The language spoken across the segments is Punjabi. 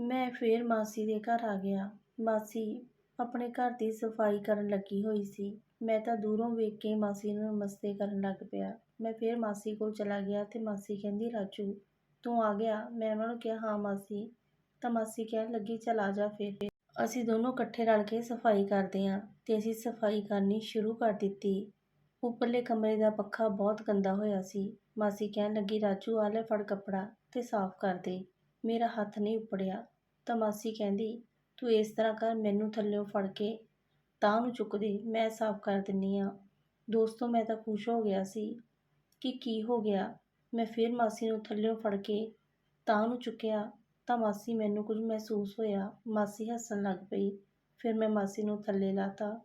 ਮੈਂ ਫੇਰ ਮਾਸੀ ਦੇ ਘਰ ਆ ਗਿਆ। ਮਾਸੀ ਆਪਣੇ ਘਰ ਦੀ ਸਫ਼ਾਈ ਕਰਨ ਲੱਗੀ ਹੋਈ ਸੀ। ਮੈਂ ਤਾਂ ਦੂਰੋਂ ਵੇਖ ਕੇ ਮਾਸੀ ਨੂੰ ਨਮਸਤੇ ਕਰਨ ਲੱਗ ਪਿਆ। ਮੈਂ ਫੇਰ ਮਾਸੀ ਕੋਲ ਚਲਾ ਗਿਆ ਤੇ ਮਾਸੀ ਕਹਿੰਦੀ, ਰਾਜੂ, ਤੂੰ ਆ ਗਿਆ? ਮੈਂ ਉਹਨਾਂ ਨੂੰ ਕਿਹਾ, ਹਾਂ ਮਾਸੀ। ਤਾਂ ਮਾਸੀ ਕਹਿਣ ਲੱਗੀ, ਚਲ ਆ ਜਾ ਫਿਰ। ਅਸੀਂ ਦੋਨੋਂ ਇਕੱਠੇ ਰਲ ਕੇ ਸਫ਼ਾਈ ਕਰਦੇ ਹਾਂ ਤੇ ਅਸੀਂ ਸਫ਼ਾਈ ਕਰਨੀ ਸ਼ੁਰੂ ਕਰ ਦਿੱਤੀ। ਉੱਪਰਲੇ ਕਮਰੇ ਦਾ ਪੱਖਾ ਬਹੁਤ ਗੰਦਾ ਹੋਇਆ ਸੀ। ਮਾਸੀ ਕਹਿਣ ਲੱਗੀ, ਰਾਜੂ, ਆ ਲੈ ਫੜ ਕੱਪੜਾ ਤੇ ਸਾਫ਼ ਕਰ ਦੇ। ਮੇਰਾ ਹੱਥ ਨਹੀਂ ਉੱਪੜਿਆ। ਤਾਂ ਮਾਸੀ ਕਹਿੰਦੀ, ਤੂੰ ਇਸ ਤਰ੍ਹਾਂ ਕਰ, ਮੈਨੂੰ ਥੱਲਿਓਂ ਫੜ ਕੇ ਤਾਂ ਨੂੰ ਚੁੱਕ ਦੇ ਮੈਂ ਸਾਫ਼ ਕਰ ਦਿੰਨੀ ਆ। ਦੋਸਤੋ, ਮੈਂ ਤਾਂ ਖੁਸ਼ ਹੋ ਗਿਆ ਸੀ ਕਿ ਕੀ ਹੋ ਗਿਆ। ਮੈਂ ਫਿਰ ਮਾਸੀ ਨੂੰ ਥੱਲਿਓਂ ਫੜ ਕੇ ਤਾਂ ਨੂੰ ਚੁੱਕਿਆ। ਤਾਂ ਮਾਸੀ ਮੈਨੂੰ ਕੁਝ ਮਹਿਸੂਸ ਹੋਇਆ। ਮਾਸੀ ਹੱਸਣ ਲੱਗ ਪਈ। ਫਿਰ ਮੈਂ ਮਾਸੀ ਨੂੰ ਥੱਲੇ ਲਾਤਾ।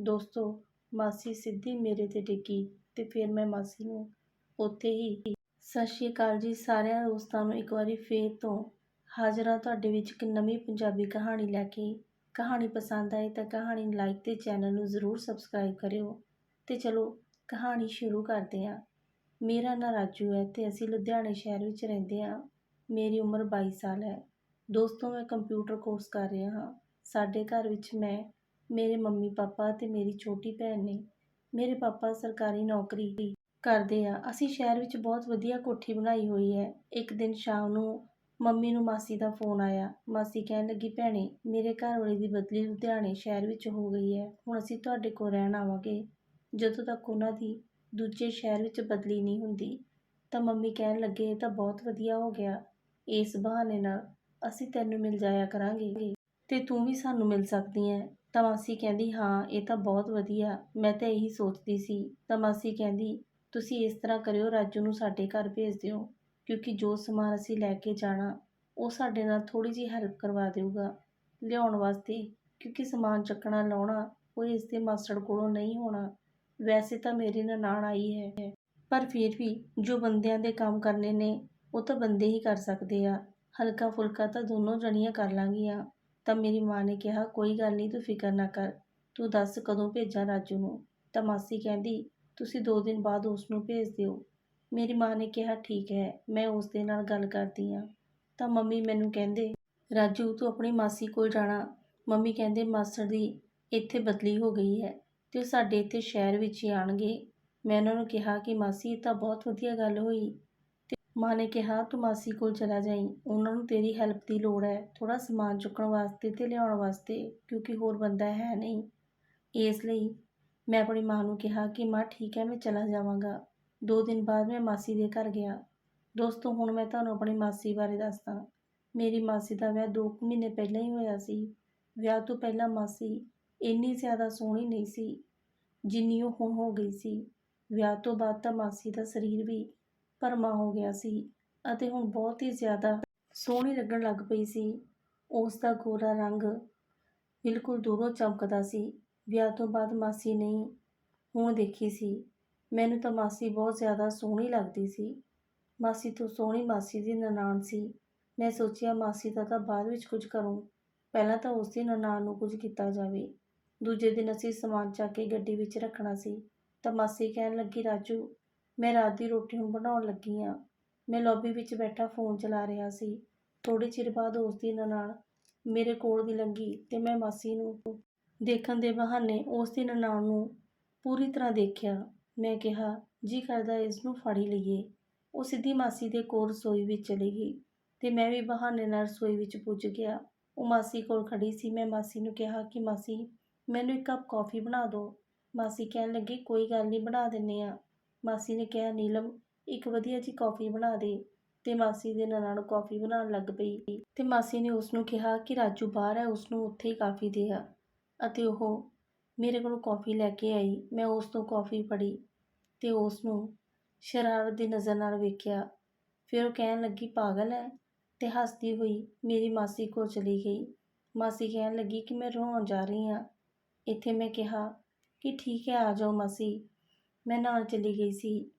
ਦੋਸਤੋ, ਮਾਸੀ ਸਿੱਧੀ ਮੇਰੇ ਤੇ ਡਿੱਗੀ ਤੇ ਫਿਰ ਮੈਂ ਮਾਸੀ ਨੂੰ ਉੱਥੇ ਹੀ ਸਤਿ ਸ਼੍ਰੀ ਅਕਾਲ ਜੀ ਸਾਰਿਆਂ ਦੋਸਤਾਂ ਨੂੰ ਇੱਕ ਵਾਰੀ ਫੇਰ ਤੋਂ ਹਾਜ਼ਰਾਂ ਤੁਹਾਡੇ ਵਿੱਚ ਇੱਕ ਨਵੀਂ ਪੰਜਾਬੀ ਕਹਾਣੀ ਲੈ ਕੇ। ਕਹਾਣੀ ਪਸੰਦ ਆਏ ਤਾਂ ਕਹਾਣੀ ਨੂੰ ਲਾਈਕ ਤੇ ਚੈਨਲ ਨੂੰ ਜ਼ਰੂਰ ਸਬਸਕ੍ਰਾਈਬ ਕਰਿਓ। ਤੇ ਚਲੋ ਕਹਾਣੀ ਸ਼ੁਰੂ ਕਰਦੇ ਹਾਂ। ਮੇਰਾ ਨਾਂ ਰਾਜੂ ਹੈ ਤੇ ਅਸੀਂ ਲੁਧਿਆਣੇ ਸ਼ਹਿਰ ਵਿੱਚ ਰਹਿੰਦੇ ਹਾਂ। ਮੇਰੀ ਉਮਰ 22 ਸਾਲ ਹੈ। ਦੋਸਤੋ, ਮੈਂ ਕੰਪਿਊਟਰ ਕੋਰਸ ਕਰ ਰਿਹਾ ਹਾਂ। ਸਾਡੇ ਘਰ ਵਿੱਚ ਮੈਂ, ਮੇਰੇ ਮੰਮੀ ਪਾਪਾ ਤੇ ਮੇਰੀ ਛੋਟੀ ਭੈਣ ਨੇ ਮੇਰੇ ਪਾਪਾ ਸਰਕਾਰੀ ਨੌਕਰੀ ਕਰਦੇ ਆ ਅਸੀਂ ਸ਼ਹਿਰ ਵਿੱਚ ਬਹੁਤ ਵਧੀਆ ਕੋਠੀ ਬਣਾਈ ਹੋਈ ਹੈ। ਇੱਕ ਦਿਨ ਸ਼ਾਮ ਨੂੰ ਮੰਮੀ ਨੂੰ ਮਾਸੀ ਦਾ ਫੋਨ ਆਇਆ। ਮਾਸੀ ਕਹਿਣ ਲੱਗੀ, ਭੈਣੇ, ਮੇਰੇ ਘਰ ਵਾਲੇ ਦੀ ਬਦਲੀ ਲੁਧਿਆਣੇ ਸ਼ਹਿਰ ਵਿੱਚ ਹੋ ਗਈ ਹੈ। ਹੁਣ ਅਸੀਂ ਤੁਹਾਡੇ ਕੋਲ ਰਹਿਣ ਆਵਾਂਗੇ। ਜਦੋਂ ਤੱਕ ਉਹਨਾਂ ਦੀ ਦੂਜੇ ਸ਼ਹਿਰ ਵਿੱਚ ਬਦਲੀ ਨਹੀਂ ਹੁੰਦੀ, ਤਾਂ ਮੰਮੀ ਕਹਿਣ ਲੱਗੇ, ਇਹ ਤਾਂ ਬਹੁਤ ਵਧੀਆ ਹੋ ਗਿਆ। ਇਸ ਬਹਾਨੇ ਨਾਲ ਅਸੀਂ ਤੈਨੂੰ ਮਿਲ ਜਾਇਆ ਕਰਾਂਗੇ। ਤੇ ਤੂੰ ਵੀ ਸਾਨੂੰ ਮਿਲ ਸਕਦੀ ਹੈ। ਤਾਂ ਮਾਸੀ ਕਹਿੰਦੀ, ਹਾਂ, ਇਹ ਤਾਂ ਬਹੁਤ ਵਧੀਆ। ਮੈਂ ਤਾਂ ਇਹੀ ਸੋਚਦੀ ਸੀ। ਤਾਂ ਮਾਸੀ ਕਹਿੰਦੀ ਤੁਸੀਂ ਇਸ ਤਰ੍ਹਾਂ ਕਰਿਓ, ਰਾਜੂ ਨੂੰ ਸਾਡੇ ਘਰ ਭੇਜ ਦਿਓ, ਕਿਉਂਕਿ ਜੋ ਸਮਾਨ ਅਸੀਂ ਲੈ ਕੇ ਜਾਣਾ, ਉਹ ਸਾਡੇ ਨਾਲ ਥੋੜੀ ਜਿਹੀ ਹੈਲਪ ਕਰਵਾ ਦੇਊਗਾ। ਲਿਆਉਣ ਵਾਸਤੇ, ਕਿਉਂਕਿ ਸਮਾਨ ਚੱਕਣਾ, ਲਾਉਣਾ, ਉਹ ਇਸ ਦੇ ਮਾਸੜ ਕੋਲੋਂ ਨਹੀਂ ਹੋਣਾ। ਵੈਸੇ ਤਾਂ ਮੇਰੀ ਨਨਾਣ ਆਈ ਹੈ। ਪਰ ਫਿਰ ਵੀ ਜੋ ਬੰਦਿਆਂ ਦੇ ਕੰਮ ਕਰਨੇ ਨੇ, ਉਹ ਤਾਂ ਬੰਦੇ ਹੀ ਕਰ ਸਕਦੇ ਆ। ਹਲਕਾ ਫੁਲਕਾ ਤਾਂ ਦੋਨੋਂ ਜਣੀਆਂ ਕਰ ਲਾਂਗੀਆਂ। ਤਾਂ ਮੇਰੀ ਮਾਂ ਨੇ ਕਿਹਾ, ਕੋਈ ਗੱਲ ਨਹੀਂ, ਤੂੰ ਫਿਕਰ ਨਾ ਕਰ। ਤੂੰ ਦੱਸ ਕਦੋਂ ਭੇਜਾਂ ਰਾਜੂ ਨੂੰ? ਤਾਂ ਮਾਸੀ ਕਹਿੰਦੀ ਤੁਸੀਂ ਦੋ ਦਿਨ ਬਾਅਦ ਉਸ ਨੂੰ ਭੇਜ ਦਿਓ। ਮੇਰੀ ਮਾਂ ਨੇ ਕਿਹਾ, ਠੀਕ ਹੈ, ਮੈਂ ਉਸ ਦੇ ਨਾਲ ਗੱਲ ਕਰਦੀ ਹਾਂ। ਤਾਂ ਮੰਮੀ ਮੈਨੂੰ ਕਹਿੰਦੇ, ਰਾਜੂ, ਤੂੰ ਆਪਣੀ ਮਾਸੀ ਕੋਲ ਜਾਣਾ। ਮੰਮੀ ਕਹਿੰਦੇ ਮਾਸਟਰ ਦੀ ਇੱਥੇ ਬਦਲੀ ਹੋ ਗਈ ਹੈ ਤੇ ਉਹ ਸਾਡੇ ਇੱਥੇ ਸ਼ਹਿਰ ਵਿੱਚ ਹੀ ਆਣਗੇ ਮੈਂ ਉਹਨਾਂ ਨੂੰ ਕਿਹਾ ਕਿ, ਮਾਸੀ, ਇਹ ਤਾਂ ਬਹੁਤ ਵਧੀਆ ਗੱਲ ਹੋਈ। ਤੇ ਮਾਂ ਨੇ ਕਿਹਾ, ਤੂੰ ਮਾਸੀ ਕੋਲ ਚਲਾ ਜਾਈਂ। ਉਹਨਾਂ ਨੂੰ ਤੇਰੀ ਹੈਲਪ ਦੀ ਲੋੜ ਹੈ ਥੋੜਾ ਸਮਾਨ ਚੁੱਕਣ ਵਾਸਤੇ ਤੇ ਲਿਆਉਣ ਵਾਸਤੇ, ਕਿਉਂਕਿ ਹੋਰ ਬੰਦਾ ਹੈ ਨਹੀਂ। ਇਸ ਲਈ ਮੈਂ ਆਪਣੀ ਮਾਂ ਨੂੰ ਕਿਹਾ ਕਿ ਮਾਂ, ਠੀਕ ਹੈ, ਮੈਂ ਚਲਾ ਜਾਵਾਂਗਾ। ਦੋ ਦਿਨ ਬਾਅਦ ਮੈਂ ਮਾਸੀ ਦੇ ਘਰ ਗਿਆ। ਦੋਸਤੋ, ਹੁਣ ਮੈਂ ਤੁਹਾਨੂੰ ਆਪਣੀ ਮਾਸੀ ਬਾਰੇ ਦੱਸਦਾ। ਮੇਰੀ ਮਾਸੀ ਦਾ ਵਿਆਹ ਦੋ ਕੁ ਮਹੀਨੇ ਪਹਿਲਾਂ ਹੀ ਹੋਇਆ ਸੀ। ਵਿਆਹ ਤੋਂ ਪਹਿਲਾਂ ਮਾਸੀ ਇੰਨੀ ਜ਼ਿਆਦਾ ਸੋਹਣੀ ਨਹੀਂ ਸੀ, ਜਿੰਨੀ ਉਹ ਹੁਣ ਹੋ ਗਈ ਸੀ। ਵਿਆਹ ਤੋਂ ਬਾਅਦ ਤਾਂ ਮਾਸੀ ਦਾ ਸਰੀਰ ਵੀ ਭਰਮਾ ਹੋ ਗਿਆ ਸੀ ਅਤੇ ਹੁਣ ਬਹੁਤ ਹੀ ਜ਼ਿਆਦਾ ਸੋਹਣੀ ਲੱਗਣ ਲੱਗ ਪਈ ਸੀ। ਉਸ ਦਾ ਗੋਰਾ ਰੰਗ ਬਿਲਕੁਲ ਦੂਰੋਂ ਚਮਕਦਾ ਸੀ। ਵਿਆਹ ਤੋਂ ਬਾਅਦ ਮਾਸੀ ਨਹੀਂ ਹੁਣ ਦੇਖੀ ਸੀ। ਮੈਨੂੰ ਤਾਂ ਮਾਸੀ ਬਹੁਤ ਜ਼ਿਆਦਾ ਸੋਹਣੀ ਲੱਗਦੀ ਸੀ। ਮਾਸੀ ਤੋਂ ਸੋਹਣੀ ਮਾਸੀ ਦੀ ਨਨਾਣ ਸੀ। ਮੈਂ ਸੋਚਿਆ ਮਾਸੀ ਦਾ ਤਾਂ ਬਾਅਦ ਵਿੱਚ ਕੁਝ ਕਰੂੰ। ਪਹਿਲਾਂ ਤਾਂ ਉਸ ਦੀ ਨਨਾਣ ਨੂੰ ਕੁਝ ਕੀਤਾ ਜਾਵੇ। ਦੂਜੇ ਦਿਨ ਅਸੀਂ ਸਮਾਨ ਚੱਕ ਕੇ ਗੱਡੀ ਵਿੱਚ ਰੱਖਣਾ ਸੀ। ਤਾਂ ਮਾਸੀ ਕਹਿਣ ਲੱਗੀ, ਰਾਜੂ, ਮੈਂ ਰਾਤ ਦੀ ਰੋਟੀ ਨੂੰ ਬਣਾਉਣ ਲੱਗੀ ਆ ਮੈਂ ਲੌਬੀ ਵਿੱਚ ਬੈਠਾ ਫੋਨ ਚਲਾ ਰਿਹਾ ਸੀ। ਥੋੜੇ ਚਿਰ ਬਾਅਦ ਉਸ ਦੀ ਨਨਾਣ ਮੇਰੇ ਕੋਲ ਦੀ ਲੰਗੀ ਤੇ ਮੈਂ ਮਾਸੀ ਨੂੰ ਦੇਖਣ ਦੇ ਬਹਾਨੇ ਉਸ ਦੀ ਨਨਾਣ ਨੂੰ ਪੂਰੀ ਤਰ੍ਹਾਂ ਦੇਖਿਆ। ਮੈਂ ਕਿਹਾ, ਜੀ ਕਰਦਾ, ਇਸ ਨੂੰ ਫੜ ਹੀ ਲਈਏ। ਉਹ ਸਿੱਧੀ ਮਾਸੀ ਦੇ ਕੋਲ ਰਸੋਈ ਵਿੱਚ ਚਲੀ ਗਈ ਤੇ ਮੈਂ ਵੀ ਬਹਾਨੇ ਨਾਲ ਰਸੋਈ ਵਿੱਚ ਪੁੱਜ ਗਿਆ। ਉਹ ਮਾਸੀ ਕੋਲ ਖੜੀ ਸੀ। ਮੈਂ ਮਾਸੀ ਨੂੰ ਕਿਹਾ ਕਿ, ਮਾਸੀ, ਮੈਨੂੰ ਇੱਕ ਕੱਪ ਕੌਫੀ ਬਣਾ ਦਿਓ। ਮਾਸੀ ਕਹਿਣ ਲੱਗੀ, ਕੋਈ ਗੱਲ ਨਹੀਂ, ਬਣਾ ਦਿੰਨੇ ਆ ਮਾਸੀ ਨੇ ਕਿਹਾ, ਨੀਲਮ, ਇੱਕ ਵਧੀਆ ਜੀ ਕੌਫੀ ਬਣਾ ਦੇ। ਤੇ ਮਾਸੀ ਦੇ ਨਨਾਣ ਕੌਫੀ ਬਣਾਉਣ ਲੱਗ ਪਈ ਤੇ ਮਾਸੀ ਨੇ ਉਸ ਨੂੰ ਕਿਹਾ ਕਿ, ਰਾਜੂ ਬਾਹਰ ਹੈ, ਉਸ ਨੂੰ ਉੱਥੇ ਹੀ ਕਾਫੀ ਦੇ ਆ। ਅਤੇ ਉਹ ਮੇਰੇ ਕੋਲ ਕੌਫੀ ਲੈ ਕੇ ਆਈ। ਮੈਂ ਉਸ ਤੋਂ ਕੌਫੀ ਫੜੀ ਅਤੇ ਉਸ ਨੂੰ ਸ਼ਰਾਰਤ ਦੀ ਨਜ਼ਰ ਨਾਲ ਵੇਖਿਆ। ਫਿਰ ਉਹ ਕਹਿਣ ਲੱਗੀ, ਪਾਗਲ ਹੈ ਅਤੇ ਹੱਸਦੀ ਹੋਈ ਮੇਰੀ ਮਾਸੀ ਕੋਲ ਚਲੀ ਗਈ। ਮਾਸੀ ਕਹਿਣ ਲੱਗੀ ਕਿ ਮੈਂ ਰੋਣ ਜਾ ਰਹੀ ਹਾਂ। ਇੱਥੇ ਮੈਂ ਕਿਹਾ ਕਿ ਠੀਕ ਹੈ ਆ ਜਾਓ ਮਾਸੀ। ਮੈਂ ਨਾਲ ਚਲੀ ਗਈ ਸੀ।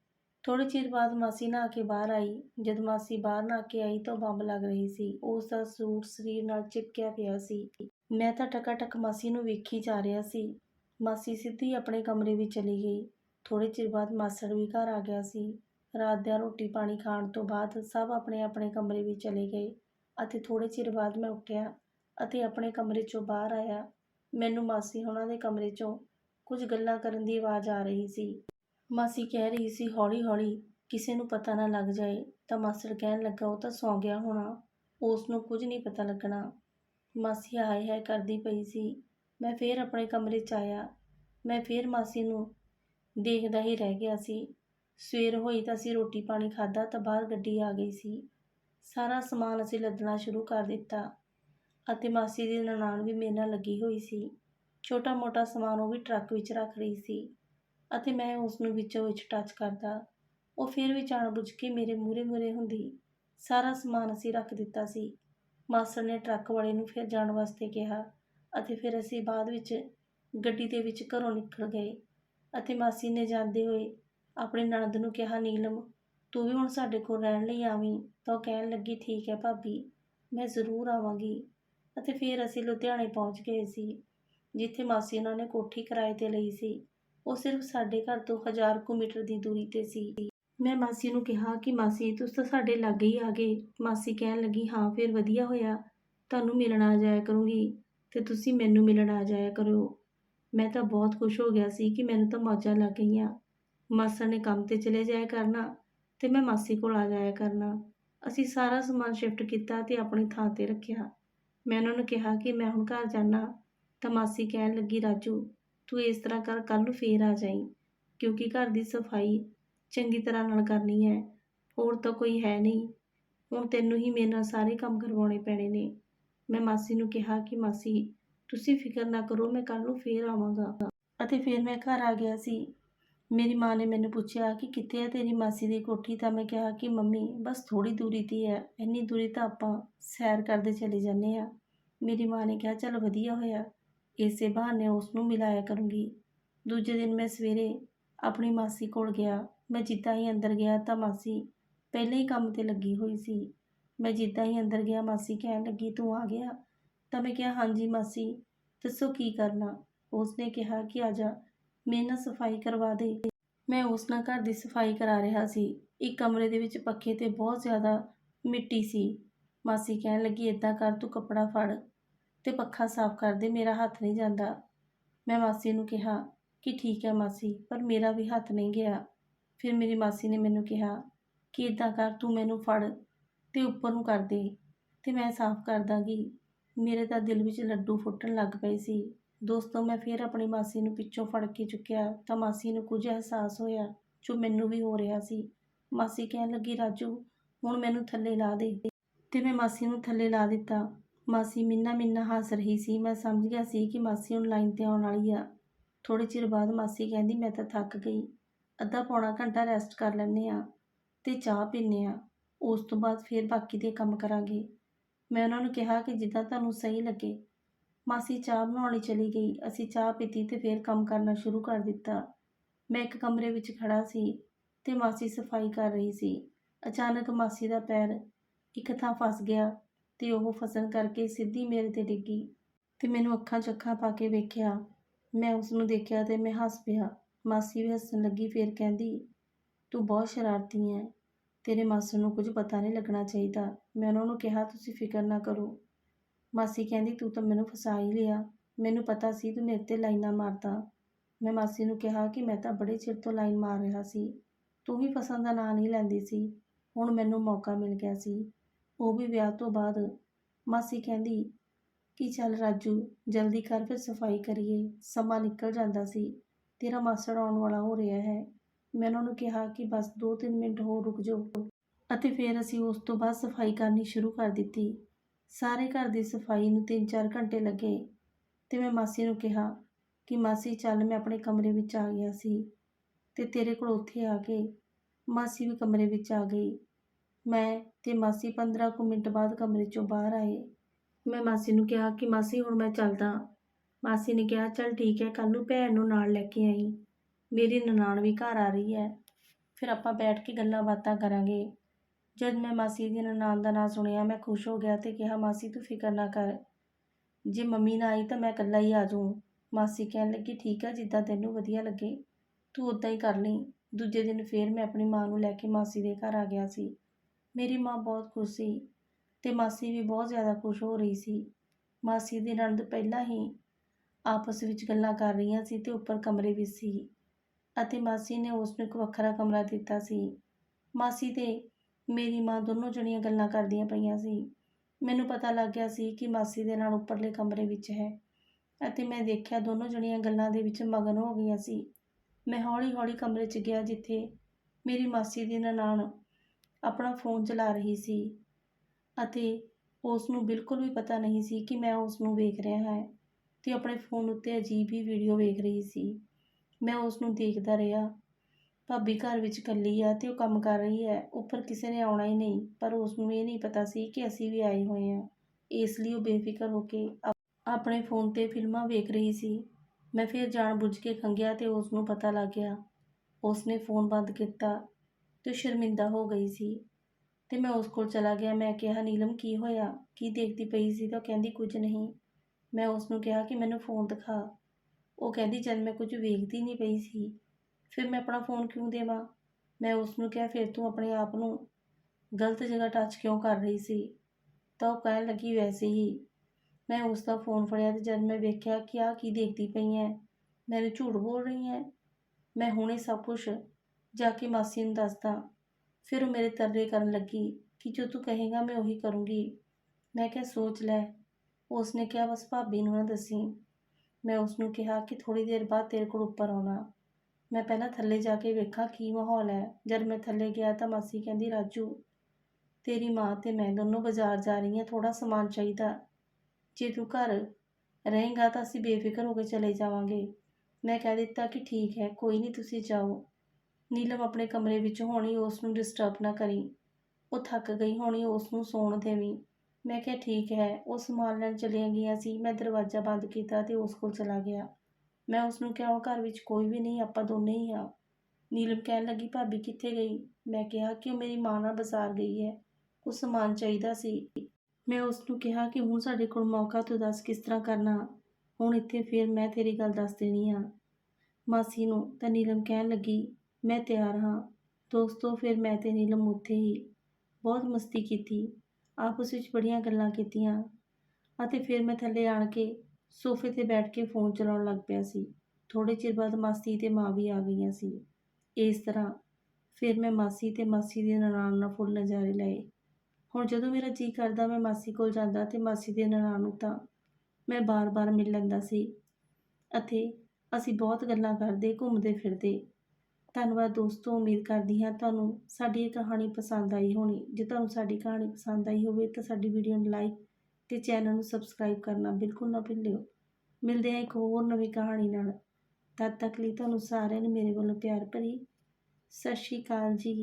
ਥੋੜੇ ਚਿਰ ਬਾਅਦ ਮਾਸੀ ਨਹਾ ਕੇ ਬਾਹਰ ਆਈ। ਜਦ ਮਾਸੀ ਬਾਹਰ ਨਹਾ ਕੇ ਆਈ ਤਾਂ ਬੰਬ ਲੱਗ ਰਹੀ ਸੀ। ਉਸ ਦਾ ਸੂਟ ਸਰੀਰ ਨਾਲ ਚਿਪਕਿਆ ਪਿਆ ਸੀ। ਮੈਂ ਤਾਂ ਟਕਾ ਟਕ ਮਾਸੀ ਨੂੰ ਵੇਖੀ ਜਾ ਰਿਹਾ ਸੀ। ਮਾਸੀ ਸਿੱਧੀ ਆਪਣੇ ਕਮਰੇ ਵਿੱਚ ਚਲੀ ਗਈ। ਥੋੜੇ ਚਿਰ ਬਾਅਦ ਮਾਸੜ ਵੀ ਘਰ ਆ ਗਿਆ ਸੀ। ਰਾਤ ਦਾ ਰੋਟੀ ਪਾਣੀ ਖਾਣ ਤੋਂ ਬਾਅਦ ਸਭ ਆਪਣੇ ਆਪਣੇ ਕਮਰੇ ਵਿੱਚ ਚਲੇ ਗਏ ਅਤੇ ਥੋੜੇ ਚਿਰ ਬਾਅਦ ਮੈਂ ਉੱਠਿਆ ਅਤੇ ਆਪਣੇ ਕਮਰੇ 'ਚੋਂ ਬਾਹਰ ਆਇਆ। ਮੈਨੂੰ ਮਾਸੀ ਉਹਨਾਂ ਦੇ ਕਮਰੇ 'ਚੋਂ ਕੁਝ ਗੱਲਾਂ ਕਰਨ ਦੀ ਆਵਾਜ਼ ਆ ਰਹੀ ਸੀ। ਮਾਸੀ ਕਹਿ ਰਹੀ ਸੀ, ਹੌਲੀ ਹੌਲੀ, ਕਿਸੇ ਨੂੰ ਪਤਾ ਨਾ ਲੱਗ ਜਾਏ। ਤਾਂ ਮਾਸੜ ਕਹਿਣ ਲੱਗਾ, ਉਹ ਤਾਂ ਸੌਂ ਗਿਆ ਹੋਣਾ। ਉਸ ਨੂੰ ਕੁਝ ਨਹੀਂ ਪਤਾ ਲੱਗਣਾ। ਮਾਸੀ ਹਾਏ ਹਾਏ ਕਰਦੀ ਪਈ ਸੀ। ਮੈਂ ਫੇਰ ਆਪਣੇ ਕਮਰੇ 'ਚ ਆਇਆ। ਮੈਂ ਫੇਰ ਮਾਸੀ ਨੂੰ ਦੇਖਦਾ ਹੀ ਰਹਿ ਗਿਆ ਸੀ। ਸਵੇਰ ਹੋਈ ਤਾਂ ਅਸੀਂ ਰੋਟੀ ਪਾਣੀ ਖਾਧਾ ਤਾਂ ਬਾਹਰ ਗੱਡੀ ਆ ਗਈ ਸੀ। ਸਾਰਾ ਸਮਾਨ ਅਸੀਂ ਲੱਦਣਾ ਸ਼ੁਰੂ ਕਰ ਦਿੱਤਾ ਅਤੇ ਮਾਸੀ ਦੀ ਨਨਾਣ ਵੀ ਮੇਰੇ ਨਾਲ ਲੱਗੀ ਹੋਈ ਸੀ। ਛੋਟਾ ਮੋਟਾ ਸਮਾਨ ਉਹ ਵੀ ਟਰੱਕ ਵਿੱਚ ਰੱਖ ਰਹੀ ਸੀ ਅਤੇ ਮੈਂ ਉਸ ਨੂੰ ਵਿੱਚੋਂ ਵਿੱਚ ਟੱਚ ਕਰਦਾ। ਉਹ ਫਿਰ ਵੀ ਜਾਣਬੁੱਝ ਕੇ ਮੇਰੇ ਮੂਹਰੇ ਮੂਹਰੇ ਹੁੰਦੀ। ਸਾਰਾ ਸਮਾਨ ਅਸੀਂ ਰੱਖ ਦਿੱਤਾ ਸੀ। ਮਾਸਟਰ ਨੇ ਟਰੱਕ ਵਾਲੇ ਨੂੰ ਫਿਰ ਜਾਣ ਵਾਸਤੇ ਕਿਹਾ ਅਤੇ ਫਿਰ ਅਸੀਂ ਬਾਅਦ ਵਿੱਚ ਗੱਡੀ ਦੇ ਵਿੱਚ ਘਰੋਂ ਨਿਕਲ ਗਏ ਅਤੇ ਮਾਸੀ ਨੇ ਜਾਂਦੇ ਹੋਏ ਆਪਣੀ ਨਣਦ ਨੂੰ ਕਿਹਾ, ਨੀਲਮ, ਤੂੰ ਵੀ ਹੁਣ ਸਾਡੇ ਕੋਲ ਰਹਿਣ ਲਈ ਆਵੀਂ ਤਾਂ ਉਹ ਕਹਿਣ ਲੱਗੀ, ਠੀਕ ਹੈ ਭਾਬੀ, ਮੈਂ ਜ਼ਰੂਰ ਆਵਾਂਗੀ। ਅਤੇ ਫਿਰ ਅਸੀਂ ਲੁਧਿਆਣੇ ਪਹੁੰਚ ਗਏ ਸੀ, ਜਿੱਥੇ ਮਾਸੀ ਉਹਨਾਂ ਨੇ ਕੋਠੀ ਕਿਰਾਏ ਤੇ ਲਈ ਸੀ। ਉਹ ਸਿਰਫ ਸਾਡੇ ਘਰ ਤੋਂ ਹਜ਼ਾਰ ਕੁ ਮੀਟਰ ਦੀ ਦੂਰੀ ਤੇ ਸੀ। ਮੈਂ ਮਾਸੀ ਨੂੰ ਕਿਹਾ ਕਿ ਮਾਸੀ, ਤੁਸੀਂ ਤਾਂ ਸਾਡੇ ਲਾਗੇ ਹੀ ਆ ਗਏ। ਮਾਸੀ ਕਹਿਣ ਲੱਗੀ, ਹਾਂ, ਫਿਰ ਵਧੀਆ ਹੋਇਆ। ਤੁਹਾਨੂੰ ਮਿਲਣ ਆ ਜਾਇਆ ਕਰੂੰਗੀ ਤੇ ਤੁਸੀਂ ਮੈਨੂੰ ਮਿਲਣ ਆ ਜਾਇਆ ਕਰੋ। ਮੈਂ ਤਾਂ ਬਹੁਤ ਖੁਸ਼ ਹੋ ਗਿਆ ਸੀ ਕਿ ਮੈਨੂੰ ਤਾਂ ਮੌਜਾਂ ਲੱਗ ਗਈਆਂ। ਮਾਸੜ ਨੇ ਕੰਮ ਤੇ ਚਲੇ ਜਾਇਆ ਕਰਨਾ ਤੇ ਮੈਂ ਮਾਸੀ ਕੋਲ ਆ ਜਾਇਆ ਕਰਨਾ। ਅਸੀਂ ਸਾਰਾ ਸਮਾਨ ਸ਼ਿਫਟ ਕੀਤਾ ਤੇ ਆਪਣੀ ਥਾਂ ਤੇ ਰੱਖਿਆ। ਮੈਂ ਉਹਨਾਂ ਨੂੰ ਕਿਹਾ ਕਿ ਮੈਂ ਹੁਣ ਘਰ ਜਾਣਾ ਤਾਂ ਮਾਸੀ ਕਹਿਣ ਲੱਗੀ, ਰਾਜੂ, ਤੂੰ ਇਸ ਤਰ੍ਹਾਂ ਕਰ ਕੱਲ ਨੂੰ ਫੇਰ ਆ ਜਾਈਂ, ਕਿਉਂਕਿ ਘਰ ਦੀ ਸਫ਼ਾਈ ਚੰਗੀ ਤਰ੍ਹਾਂ ਨਾਲ ਕਰਨੀ ਹੈ, ਹੋਰ ਤਾਂ ਕੋਈ ਹੈ ਨਹੀਂ। ਹੁਣ ਤੈਨੂੰ ਹੀ ਮੇਰੇ ਨਾਲ ਸਾਰੇ ਕੰਮ ਕਰਵਾਉਣੇ ਪੈਣੇ ਨੇ। ਮੈਂ ਮਾਸੀ ਨੂੰ ਕਿਹਾ ਕਿ, ਮਾਸੀ, ਤੁਸੀਂ ਫਿਕਰ ਨਾ ਕਰੋ, ਮੈਂ ਕੱਲ ਨੂੰ ਫੇਰ ਆਵਾਂਗਾ। ਅਤੇ ਫਿਰ ਮੈਂ ਘਰ ਆ ਗਿਆ ਸੀ। ਮੇਰੀ ਮਾਂ ਨੇ ਮੈਨੂੰ ਪੁੱਛਿਆ ਕਿ ਕਿੱਥੇ ਹੈ ਤੇਰੀ ਮਾਸੀ ਦੀ ਕੋਠੀ? ਤਾਂ ਮੈਂ ਕਿਹਾ ਕਿ, ਮੰਮੀ, ਬਸ ਥੋੜੀ ਦੂਰੀ ਤੇ ਹੈ। ਇੰਨੀ ਦੂਰੀ ਤਾਂ ਆਪਾਂ ਸੈਰ ਕਰਦੇ ਚਲੇ ਜਾਂਦੇ ਆ ਮੇਰੀ ਮਾਂ ਨੇ ਕਿਹਾ, ਚਲ ਵਧੀਆ ਹੋਇਆ। ਇਸੇ ਬਹਾਨੇ ਉਸ ਨੂੰ ਮਿਲਾਇਆ ਕਰੂੰਗੀ। ਦੂਜੇ ਦਿਨ ਮੈਂ ਸਵੇਰੇ ਆਪਣੀ ਮਾਸੀ ਕੋਲ ਗਿਆ। ਮੈਂ ਜਿੱਦਾਂ ਹੀ ਅੰਦਰ ਗਿਆ ਤਾਂ ਮਾਸੀ ਪਹਿਲੇ ਹੀ ਕੰਮ ਤੇ ਲੱਗੀ ਹੋਈ ਸੀ। ਮੈਂ ਜਿੱਦਾਂ ਹੀ ਅੰਦਰ ਗਿਆ, ਮਾਸੀ ਕਹਿਣ ਲੱਗੀ, ਤੂੰ ਆ ਗਿਆ? ਤਾਂ ਮੈਂ ਕਿਹਾ, ਹਾਂਜੀ ਮਾਸੀ, ਦੱਸੋ ਕੀ ਕਰਨਾ? ਉਸਨੇ ਕਿਹਾ ਕਿ, ਆ ਜਾ, ਮੇਰੇ ਨਾਲ ਸਫ਼ਾਈ ਕਰਵਾ ਦੇ। ਮੈਂ ਉਸ ਨਾਲ ਘਰ ਦੀ ਸਫ਼ਾਈ ਕਰਾ ਰਿਹਾ ਸੀ। ਇੱਕ ਕਮਰੇ ਦੇ ਵਿੱਚ ਪੱਖੇ ਤੇ ਬਹੁਤ ਜ਼ਿਆਦਾ ਮਿੱਟੀ ਸੀ। ਮਾਸੀ ਕਹਿਣ ਲੱਗੀ ਇਦਾਂ ਕਰ, ਤੂੰ ਕੱਪੜਾ ਫੜ ਤੇ ਪੱਖਾ ਸਾਫ਼ ਕਰ ਦੇ, ਮੇਰਾ ਹੱਥ ਨਹੀਂ ਜਾਂਦਾ। ਮੈਂ ਮਾਸੀ ਨੂੰ ਕਿਹਾ ਕਿ, ਠੀਕ ਹੈ ਮਾਸੀ, ਪਰ ਮੇਰਾ ਵੀ ਹੱਥ ਨਹੀਂ ਗਿਆ। ਫਿਰ ਮੇਰੀ ਮਾਸੀ ਨੇ ਮੈਨੂੰ ਕਿਹਾ ਕਿ ਇੱਦਾਂ ਕਰ, ਤੂੰ ਮੈਨੂੰ ਫੜ ਅਤੇ ਉੱਪਰ ਨੂੰ ਕਰ ਦੇ ਅਤੇ ਮੈਂ ਸਾਫ਼ ਕਰ ਦਾਂਗੀ। ਮੇਰੇ ਤਾਂ ਦਿਲ ਵਿੱਚ ਲੱਡੂ ਫੁੱਟਣ ਲੱਗ ਪਏ ਸੀ। ਦੋਸਤੋ, ਮੈਂ ਫਿਰ ਆਪਣੀ ਮਾਸੀ ਨੂੰ ਪਿੱਛੋਂ ਫੜ ਕੇ ਚੁੱਕਿਆ ਤਾਂ ਮਾਸੀ ਨੂੰ ਕੁਝ ਅਹਿਸਾਸ ਹੋਇਆ ਜੋ ਮੈਨੂੰ ਵੀ ਹੋ ਰਿਹਾ ਸੀ। ਮਾਸੀ ਕਹਿਣ ਲੱਗੀ, ਰਾਜੂ, ਹੁਣ ਮੈਨੂੰ ਥੱਲੇ ਲਾ ਦੇ। ਤੇ ਮੈਂ ਮਾਸੀ ਨੂੰ ਥੱਲੇ ਲਾ ਦਿੱਤਾ। ਮਾਸੀ ਮਿੰਨਾ ਮਿੰਨਾ ਹੱਸ ਰਹੀ ਸੀ। ਮੈਂ ਸਮਝ ਗਿਆ ਸੀ ਕਿ ਮਾਸੀ ਹੁਣ ਲਾਈਨ ਤੇ ਆਉਣ ਵਾਲੀ ਆ। ਥੋੜੇ ਚਿਰ ਬਾਅਦ ਮਾਸੀ ਕਹਿੰਦੀ, ਮੈਂ ਤਾਂ ਥੱਕ ਗਈ। ਅੱਧਾ ਪੌਣਾ ਘੰਟਾ ਰੈਸਟ ਕਰ ਲੈਂਦੇ ਆ ਤੇ ਚਾਹ ਪੀਂਦੇ ਆ ਉਸ ਤੋਂ ਬਾਅਦ ਫਿਰ ਬਾਕੀ ਦੇ ਕੰਮ ਕਰਾਂਗੇ। ਮੈਂ ਉਹਨਾਂ ਨੂੰ ਕਿਹਾ ਕਿ ਜਿੱਦਾਂ ਤੁਹਾਨੂੰ ਸਹੀ ਲੱਗੇ। ਮਾਸੀ ਚਾਹ ਬਣਾਉਣ ਲਈ ਚਲੀ ਗਈ। ਅਸੀਂ ਚਾਹ ਪੀਤੀ ਤੇ ਫਿਰ ਕੰਮ ਕਰਨਾ ਸ਼ੁਰੂ ਕਰ ਦਿੱਤਾ। ਮੈਂ ਇੱਕ ਕਮਰੇ ਵਿੱਚ ਖੜਾ ਸੀ ਤੇ ਮਾਸੀ ਸਫ਼ਾਈ ਕਰ ਰਹੀ ਸੀ। ਅਚਾਨਕ ਮਾਸੀ ਦਾ ਪੈਰ ਇੱਕ ਥਾਂ ਫਸ ਗਿਆ ਤੇ ਉਹ ਫਸਣ ਕਰਕੇ ਸਿੱਧੀ ਮੇਰੇ ਤੇ ਡਿੱਗੀ ਤੇ ਮੈਨੂੰ ਅੱਖਾਂ ਚੱਖਾਂ ਪਾ ਕੇ ਵੇਖਿਆ। ਮੈਂ ਉਸ ਨੂੰ ਦੇਖਿਆ ਤੇ ਮੈਂ ਹੱਸ ਪਿਆ। ਮਾਸੀ ਵੀ ਹੱਸਣ ਲੱਗੀ, ਫਿਰ ਕਹਿੰਦੀ, ਤੂੰ ਬਹੁਤ ਸ਼ਰਾਰਤੀ ਹੈ ਤੇਰੇ ਮਾਸੜ ਨੂੰ ਕੁਝ ਪਤਾ ਨਹੀਂ ਲੱਗਣਾ ਚਾਹੀਦਾ। ਮੈਂ ਉਹਨਾਂ ਨੂੰ ਕਿਹਾ, ਤੁਸੀਂ ਫਿਕਰ ਨਾ ਕਰੋ। ਮਾਸੀ ਕਹਿੰਦੀ, ਤੂੰ ਤਾਂ ਮੈਨੂੰ ਫਸਾ ਹੀ ਲਿਆ। ਮੈਨੂੰ ਪਤਾ ਸੀ ਤੂੰ ਮੇਰੇ ਤੇ ਲਾਈਨਾਂ ਮਾਰਦਾ। ਮੈਂ ਮਾਸੀ ਨੂੰ ਕਿਹਾ ਕਿ ਮੈਂ ਤਾਂ ਬੜੇ ਚਿਰ ਤੋਂ ਲਾਈਨ ਮਾਰ ਰਿਹਾ ਸੀ। ਤੂੰ ਵੀ ਫਸਣ ਦਾ ਨਾਂ ਨਹੀਂ ਲੈਂਦੀ ਸੀ। ਹੁਣ ਮੈਨੂੰ ਮੌਕਾ ਮਿਲ ਗਿਆ ਸੀ। ਉਹ ਵੀ ਵਿਆਹ ਤੋਂ ਬਾਅਦ ਮਾਸੀ ਕਹਿੰਦੀ, ਕਿ ਚੱਲ ਰਾਜੂ? ਜਲਦੀ ਕਰ, ਫਿਰ ਸਫ਼ਾਈ ਕਰੀਏ। ਸਮਾਂ ਨਿਕਲ ਜਾਂਦਾ ਸੀ। ਤੇਰਾ ਮਾਸੜ ਆਉਣ ਵਾਲਾ ਹੋ ਰਿਹਾ ਹੈ। ਮੈਂ ਉਹਨਾਂ ਨੂੰ ਕਿਹਾ ਕਿ ਬਸ 2-3 ਮਿੰਟ ਹੋਰ ਰੁਕ ਜਾਓ। ਅਤੇ ਫਿਰ ਅਸੀਂ ਉਸ ਤੋਂ ਬਾਅਦ ਸਫ਼ਾਈ ਕਰਨੀ ਸ਼ੁਰੂ ਕਰ ਦਿੱਤੀ। ਸਾਰੇ ਘਰ ਦੀ ਸਫ਼ਾਈ ਨੂੰ 3-4 ਘੰਟੇ ਲੱਗੇ ਤੇ ਮੈਂ ਮਾਸੀ ਨੂੰ ਕਿਹਾ ਕਿ ਮਾਸੀ ਚੱਲ ਮੈਂ ਆਪਣੇ ਕਮਰੇ ਵਿੱਚ ਆ ਗਿਆ ਸੀ ਤੇ ਤੇਰੇ ਕੋਲ ਉੱਥੇ ਆ ਕੇ ਮਾਸੀ ਵੀ ਕਮਰੇ ਵਿੱਚ ਆ ਗਈ। ਮੈਂ ਤੇ ਮਾਸੀ 15 ਕੁ ਮਿੰਟ ਬਾਅਦ ਕਮਰੇ ਚੋਂ ਬਾਹਰ ਆਏ। ਮੈਂ ਮਾਸੀ ਨੂੰ ਕਿਹਾ ਕਿ ਮਾਸੀ ਹੁਣ ਮੈਂ ਚੱਲਦਾ। ਮਾਸੀ ਨੇ ਕਿਹਾ, ਚੱਲ ਠੀਕ ਹੈ ਕੱਲ ਨੂੰ ਭੈਣ ਨੂੰ ਨਾਲ ਲੈ ਕੇ ਆਈ। ਮੇਰੀ ਨਨਾਣ ਵੀ ਘਰ ਆ ਰਹੀ ਹੈ। ਫਿਰ ਆਪਾਂ ਬੈਠ ਕੇ ਗੱਲਾਂ ਬਾਤਾਂ ਕਰਾਂਗੇ। ਜਦ ਮੈਂ ਮਾਸੀ ਦੀ ਨਨਾਣ ਦਾ ਨਾਂ ਸੁਣਿਆ, ਮੈਂ ਖੁਸ਼ ਹੋ ਗਿਆ ਤੇ ਕਿਹਾ, ਮਾਸੀ, ਤੂੰ ਫਿਕਰ ਨਾ ਕਰ। ਜੇ ਮੰਮੀ ਨਾ ਆਈ ਤਾਂ ਮੈਂ ਇਕੱਲਾ ਹੀ ਆ ਜਾਊਂ। ਮਾਸੀ ਕਹਿਣ ਲੱਗੀ, ਠੀਕ ਆ ਜਿੱਦਾਂ ਤੈਨੂੰ ਵਧੀਆ ਲੱਗੇ, ਤੂੰ ਉਦਾਂ ਹੀ ਕਰ ਲਈ। ਦੂਜੇ ਦਿਨ ਫੇਰ ਮੈਂ ਆਪਣੀ ਮਾਂ ਨੂੰ ਲੈ ਕੇ ਮਾਸੀ ਦੇ ਘਰ ਆ ਗਿਆ ਸੀ। ਮੇਰੀ ਮਾਂ ਬਹੁਤ ਖੁਸ਼ ਸੀ ਤੇ ਮਾਸੀ ਵੀ ਬਹੁਤ ਜ਼ਿਆਦਾ ਖੁਸ਼ ਹੋ ਰਹੀ ਸੀ। ਮਾਸੀ ਦੀ ਨਣਦ ਪਹਿਲਾਂ ਹੀ ਆਪਸ ਵਿੱਚ ਗੱਲਾਂ ਕਰ ਰਹੀਆਂ ਸੀ ਤੇ ਉੱਪਰ ਕਮਰੇ ਵਿੱਚ ਸੀ ਅਤੇ ਮਾਸੀ ਨੇ ਉਸ ਨੂੰ ਇੱਕ ਵੱਖਰਾ ਕਮਰਾ ਦਿੱਤਾ ਸੀ। ਮਾਸੀ ਤੇ ਮੇਰੀ ਮਾਂ ਦੋਨੋਂ ਜਣੀਆਂ ਗੱਲਾਂ ਕਰਦੀਆਂ ਪਈਆਂ ਸੀ। ਮੈਨੂੰ ਪਤਾ ਲੱਗ ਗਿਆ ਸੀ ਕਿ ਮਾਸੀ ਦੇ ਨਾਲ ਉੱਪਰਲੇ ਕਮਰੇ ਵਿੱਚ ਹੈ ਅਤੇ ਮੈਂ ਦੇਖਿਆ ਦੋਨੋਂ ਜਣੀਆਂ ਗੱਲਾਂ ਦੇ ਵਿੱਚ ਮਗਨ ਹੋ ਗਈਆਂ ਸੀ। ਮੈਂ ਹੌਲੀ-ਹੌਲੀ ਕਮਰੇ 'ਚ ਗਿਆ ਜਿੱਥੇ ਮੇਰੀ ਮਾਸੀ ਦੀ ਨਨਾਣ ਆਪਣਾ ਫੋਨ ਚਲਾ ਰਹੀ ਸੀ ਅਤੇ ਉਸ ਨੂੰ ਬਿਲਕੁਲ ਵੀ ਪਤਾ ਨਹੀਂ ਸੀ ਕਿ ਮੈਂ ਉਸ ਨੂੰ ਵੇਖ ਰਿਹਾ ਹਾਂ। ਤੇ ਆਪਣੇ ਫੋਨ ਉੱਤੇ ਅਜੀਬ ਹੀ ਵੀਡੀਓ ਵੇਖ ਰਹੀ ਸੀ। ਮੈਂ ਉਸ ਨੂੰ ਦੇਖਦਾ ਰਿਹਾ। ਭਾਬੀ ਘਰ ਵਿੱਚ ਇਕੱਲੀ ਆ ਤੇ ਉਹ ਕੰਮ ਕਰ ਰਹੀ ਹੈ। ਉੱਪਰ ਕਿਸੇ ਨੇ ਆਉਣਾ ਹੀ ਨਹੀਂ, ਪਰ ਉਸ ਨੂੰ ਇਹ ਨਹੀਂ ਪਤਾ ਸੀ ਕਿ ਅਸੀਂ ਵੀ ਆਏ ਹੋਏ ਹਾਂ। ਇਸ ਲਈ ਉਹ ਬੇਫਿਕਰ ਹੋ ਕੇ ਆਪ- ਆਪਣੇ ਫੋਨ ਤੇ ਫਿਲਮਾਂ ਵੇਖ ਰਹੀ ਸੀ। ਮੈਂ ਫਿਰ ਜਾਣਬੁੱਝ ਕੇ ਖੰਗਿਆ ਤੇ ਉਸ ਨੂੰ ਪਤਾ ਲੱਗ ਗਿਆ। ਉਸ ਨੇ ਫੋਨ ਬੰਦ ਕੀਤਾ ਤੇ ਉਹ ਸ਼ਰਮਿੰਦਾ ਹੋ ਗਈ ਸੀ। ਤੇ ਮੈਂ ਉਸ ਕੋਲ ਚਲਾ ਗਿਆ। ਮੈਂ ਕਿਹਾ, ਨੀਲਮ, ਕੀ ਹੋਇਆ? ਕੀ ਦੇਖਦੀ ਪਈ ਸੀ? ਤਾਂ ਉਹ ਕਹਿੰਦੀ, ਕੁਝ ਨਹੀਂ। ਮੈਂ ਉਸ ਨੂੰ ਕਿਹਾ ਕਿ ਮੈਨੂੰ ਫੋਨ ਦਿਖਾ। ਉਹ ਕਹਿੰਦੀ ਜਦ ਮੈਂ ਕੁਝ ਵੇਖਦੀ ਨਹੀਂ ਪਈ ਸੀ। ਫਿਰ ਮੈਂ ਆਪਣਾ ਫੋਨ ਕਿਉਂ ਦੇਵਾਂ? ਮੈਂ ਉਸ ਨੂੰ ਕਿਹਾ, ਫਿਰ ਤੂੰ ਆਪਣੇ ਆਪ ਨੂੰ ਗਲਤ ਜਗ੍ਹਾ ਟੱਚ ਕਿਉਂ ਕਰ ਰਹੀ ਸੀ? ਤਾਂ ਉਹ ਕਹਿਣ ਲੱਗੀ, ਵੈਸੇ ਹੀ ਮੈਂ ਉਸ ਦਾ ਫੋਨ ਫੜਿਆ ਤੇ ਜਦ ਮੈਂ ਵੇਖਿਆ ਕਿ ਆਹ ਕੀ ਦੇਖਦੀ ਪਈ ਐ ਮੈਨੂੰ ਝੂਠ ਬੋਲ ਰਹੀ ਐ ਮੈਂ ਹੁਣੇ ਸਭ ਕੁਝ ਜਾ ਕੇ ਮਾਸੀ ਨੂੰ ਦੱਸਦਾ। ਫਿਰ ਉਹ ਮੇਰੇ ਤਰਲੇ ਕਰਨ ਲੱਗੀ ਕਿ ਜੋ ਤੂੰ ਕਹੇਗਾ, ਮੈਂ ਉਹੀ ਕਰੂੰਗੀ। ਮੈਂ ਕਿਹਾ, ਸੋਚ ਲੈ। ਉਸ ਨੇ ਕਿਹਾ, ਬਸ ਭਾਬੀ ਨੂੰ ਨਾ ਦੱਸੀ। ਮੈਂ ਉਸ ਨੂੰ ਕਿਹਾ ਕਿ ਥੋੜੀ ਦੇਰ ਬਾਅਦ ਤੇਰੇ ਕੋਲ ਉੱਪਰ ਆਉਣਾ। ਮੈਂ ਪਹਿਲਾਂ ਥੱਲੇ ਜਾ ਕੇ ਵੇਖਾਂ ਕੀ ਮਾਹੌਲ ਹੈ। ਜਦ ਮੈਂ ਥੱਲੇ ਗਿਆ ਤਾਂ ਮਾਸੀ ਕਹਿੰਦੀ, ਰਾਜੂ, ਤੇਰੀ ਮਾਂ ਤੇ ਮੈਂ ਦੋਨੋਂ ਬਾਜ਼ਾਰ ਜਾ ਰਹੀ ਹਾਂ ਥੋੜਾ ਸਮਾਨ ਚਾਹੀਦਾ। ਜੇ ਤੂੰ ਘਰ ਰਹੇਗਾ ਤਾਂ ਅਸੀਂ ਬੇਫਿਕਰ ਹੋ ਕੇ ਚਲੇ ਜਾਵਾਂਗੇ। ਮੈਂ ਕਹਿ ਦਿੱਤਾ ਕਿ ਠੀਕ ਹੈ, ਕੋਈ ਨਹੀਂ, ਤੁਸੀਂ ਜਾਓ। ਨੀਲਮ ਆਪਣੇ ਕਮਰੇ ਵਿੱਚ ਹੋਣੀ ਉਸ ਨੂੰ ਡਿਸਟਰਬ ਨਾ ਕਰੀ। ਉਹ ਥੱਕ ਗਈ ਹੋਣੀ, ਉਸ ਨੂੰ ਸੌਣ ਦੇਵੀਂ। ਮੈਂ ਕਿਹਾ, ਠੀਕ ਹੈ। ਉਹ ਸਮਾਨ ਲੈਣ ਚਲੀਆਂ ਗਈਆਂ ਸੀ। ਮੈਂ ਦਰਵਾਜ਼ਾ ਬੰਦ ਕੀਤਾ ਤੇ ਉਸ ਕੋਲ ਚਲਾ ਗਿਆ। ਮੈਂ ਉਸ ਨੂੰ ਕਿਹਾ, ਉਹ ਘਰ ਵਿੱਚ ਕੋਈ ਵੀ ਨਹੀਂ, ਆਪਾਂ ਦੋਨੇ ਹੀ ਆ ਨੀਲਮ ਕਹਿਣ ਲੱਗੀ, ਭਾਬੀ ਕਿੱਥੇ ਗਈ? ਮੈਂ ਕਿਹਾ ਕਿ ਉਹ ਮੇਰੀ ਮਾਂ ਨਾਲ ਬਾਜ਼ਾਰ ਗਈ ਹੈ? ਕੁਝ ਸਮਾਨ ਚਾਹੀਦਾ ਸੀ। ਮੈਂ ਉਸ ਨੂੰ ਕਿਹਾ ਕਿ ਹੁਣ ਸਾਡੇ ਕੋਲ ਮੌਕਾ ਤੂੰ ਦੱਸ ਕਿਸ ਤਰ੍ਹਾਂ ਕਰਨਾ। ਹੁਣ ਇੱਥੇ ਫਿਰ ਮੈਂ ਤੇਰੀ ਗੱਲ ਦੱਸ ਦੇਣੀ ਆ। ਮਾਸੀ ਨੂੰ ਤਾਂ ਨੀਲਮ ਕਹਿਣ ਲੱਗੀ, ਮੈਂ ਤਿਆਰ ਹਾਂ। ਦੋਸਤੋ, ਫਿਰ ਮੈਂ ਤੇ ਨੀਲਮ ਉੱਥੇ ਹੀ ਬਹੁਤ ਮਸਤੀ ਕੀਤੀ। ਆਪਸ ਵਿੱਚ ਬੜੀਆਂ ਗੱਲਾਂ ਕੀਤੀਆਂ ਅਤੇ ਫਿਰ ਮੈਂ ਥੱਲੇ ਆਣ ਕੇ ਸੋਫੇ ਤੇ ਬੈਠ ਕੇ ਫੋਨ ਚਲਾਉਣ ਲੱਗ ਪਿਆ ਸੀ। ਥੋੜੇ ਚਿਰ ਬਾਅਦ ਮਾਸੀ ਤੇ ਮਾਂ ਵੀ ਆ ਗਈਆਂ ਸੀ। ਇਸ ਤਰ੍ਹਾਂ ਫਿਰ ਮੈਂ ਮਾਸੀ ਤੇ ਮਾਸੀ ਦੇ ਨਨਾਣ ਨਾਲ ਫੁੱਲ ਨਜ਼ਾਰੇ ਲਏ। ਹੁਣ ਜਦੋਂ ਮੇਰਾ ਜੀ ਕਰਦਾ ਮੈਂ ਮਾਸੀ ਕੋਲ ਜਾਂਦਾ ਤੇ ਮਾਸੀ ਦੇ ਨਨਾਣ ਨੂੰ ਤਾਂ ਮੈਂ ਬਾਰ-ਬਾਰ ਮਿਲ ਲੈਂਦਾ ਸੀ। ਅਤੇ ਅਸੀਂ ਬਹੁਤ ਗੱਲਾਂ ਕਰਦੇ, ਘੁੰਮਦੇ ਫਿਰਦੇ ਧੰਨਵਾਦ ਦੋਸਤੋ, ਉਮੀਦ ਕਰਦੀ ਹਾਂ ਤੁਹਾਨੂੰ ਸਾਡੀ ਇਹ ਕਹਾਣੀ ਪਸੰਦ ਆਈ ਹੋਣੀ। ਜੇ ਤੁਹਾਨੂੰ ਸਾਡੀ ਕਹਾਣੀ ਪਸੰਦ ਆਈ ਹੋਵੇ ਤਾਂ ਸਾਡੀ ਵੀਡੀਓ ਨੂੰ ਲਾਈਕ ਤੇ ਚੈਨਲ ਨੂੰ ਸਬਸਕ੍ਰਾਈਬ ਕਰਨਾ ਬਿਲਕੁਲ ਨਾ ਭੁੱਲਿਓ। ਮਿਲਦੇ ਹਾਂ ਇੱਕ ਹੋਰ ਨਵੀਂ ਕਹਾਣੀ ਨਾਲ। ਤਦ ਤੱਕ ਲਈ ਤੁਹਾਨੂੰ ਸਾਰਿਆਂ ਨੂੰ ਮੇਰੇ ਵੱਲੋਂ ਪਿਆਰ ਭਰੀ ਸਤਿ ਸ਼੍ਰੀ ਅਕਾਲ ਜੀ।